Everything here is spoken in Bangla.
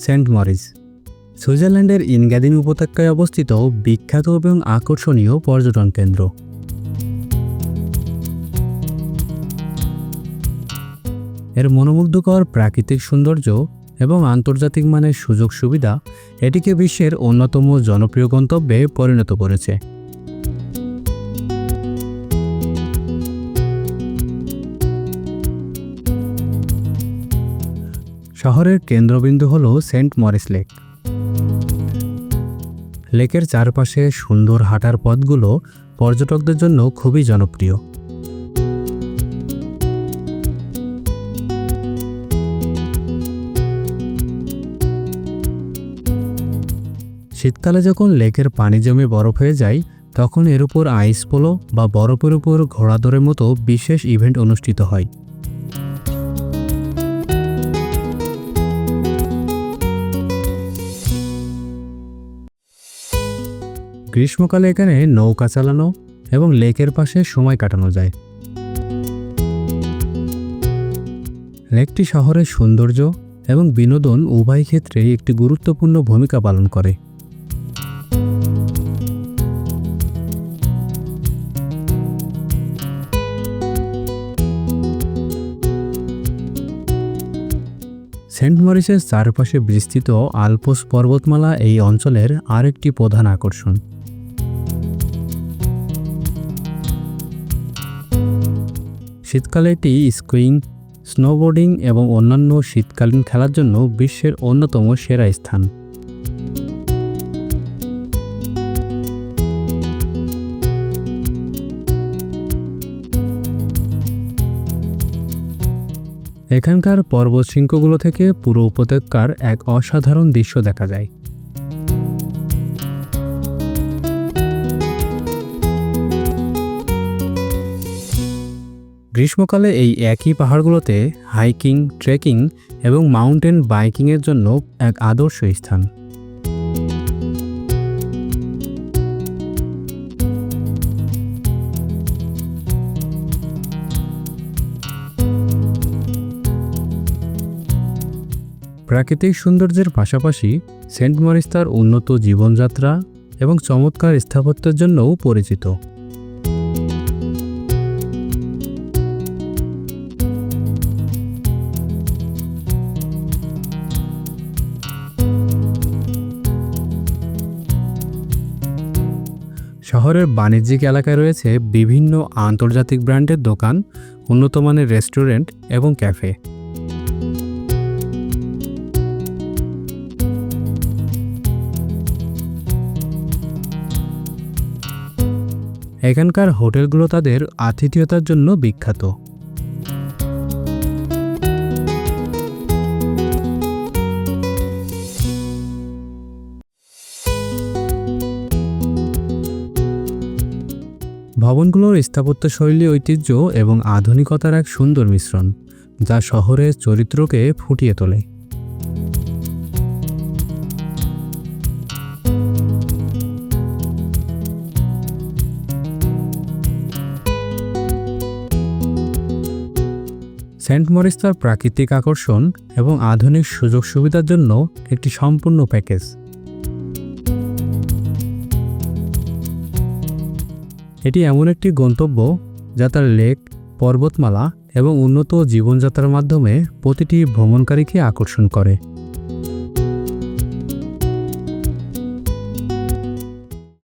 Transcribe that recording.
Saint Morris. সুইজারল্যান্ডের ইনগ্যাদিন উপত্যকায় অবস্থিত বিখ্যাত এবং আকর্ষণীয় পর্যটন কেন্দ্র। এর মনোমুগ্ধকর প্রাকৃতিক সৌন্দর্য এবং আন্তর্জাতিক মানের সুযোগ সুবিধা এটিকে বিশ্বের অন্যতম জনপ্রিয় গন্তব্যে পরিণত করেছে। শহরের কেন্দ্রবিন্দু হল সেন্ট মরিস লেক। লেকের চারপাশে সুন্দর হাঁটার পথগুলো পর্যটকদের জন্য খুবই জনপ্রিয়। শীতকালে যখন লেকের পানি জমে বরফ হয়ে যায়, তখন এর উপর আইস পোলো বা বরফের উপর ঘোড়া দৌড়ের মতো বিশেষ ইভেন্ট অনুষ্ঠিত হয়। গ্রীষ্মকালে এখানে নৌকা চালানো এবং লেকের পাশে সময় কাটানো যায়। লেকটি শহরের সৌন্দর্য এবং বিনোদন উভয় ক্ষেত্রে একটি গুরুত্বপূর্ণ ভূমিকা পালন করে। সেন্ট মরিসের চারপাশে বিস্তৃত আলপোস পর্বতমালা এই অঞ্চলের আরেকটি প্রধান আকর্ষণ। শীতকালে এটি স্কুইং স্নোবোর্ডিং এবং অন্যান্য শীতকালীন খেলার জন্য বিশ্বের অন্যতম সেরা স্থান। এখানকার পর্বত শৃঙ্গগুলো থেকে পুরো উপত্যকার এক অসাধারণ দৃশ্য দেখা যায়। গ্রীষ্মকালে এই একই পাহাড়গুলোতে হাইকিং, ট্রেকিং এবং মাউন্টেন বাইকিংয়ের জন্য এক আদর্শ স্থান। প্রাকৃতিক সৌন্দর্যের পাশাপাশি সেন্ট মরিস তার উন্নত জীবনযাত্রা এবং চমৎকার স্থাপত্যের জন্যও পরিচিত। শহরের বাণিজ্যিক এলাকায় রয়েছে বিভিন্ন আন্তর্জাতিক ব্র্যান্ডের দোকান, উন্নত মানের রেস্টুরেন্ট এবং ক্যাফে। এখানকার হোটেলগুলো তাদের আতিথেয়তার জন্য বিখ্যাত। ভবনগুলোর স্থাপত্যশৈলী ঐতিহ্য এবং আধুনিকতার এক সুন্দর মিশ্রণ, যা শহরের চরিত্রকে ফুটিয়ে তোলে। সেন্ট মরিস তার প্রাকৃতিক আকর্ষণ এবং আধুনিক সুযোগ সুবিধার জন্য একটি সম্পূর্ণ প্যাকেজ। এটি এমন একটি গন্তব্য যা তার লেক, পর্বতমালা এবং উন্নত জীবনযাত্রার মাধ্যমে প্রতিটি ভ্রমণকারীকে আকর্ষণ করে।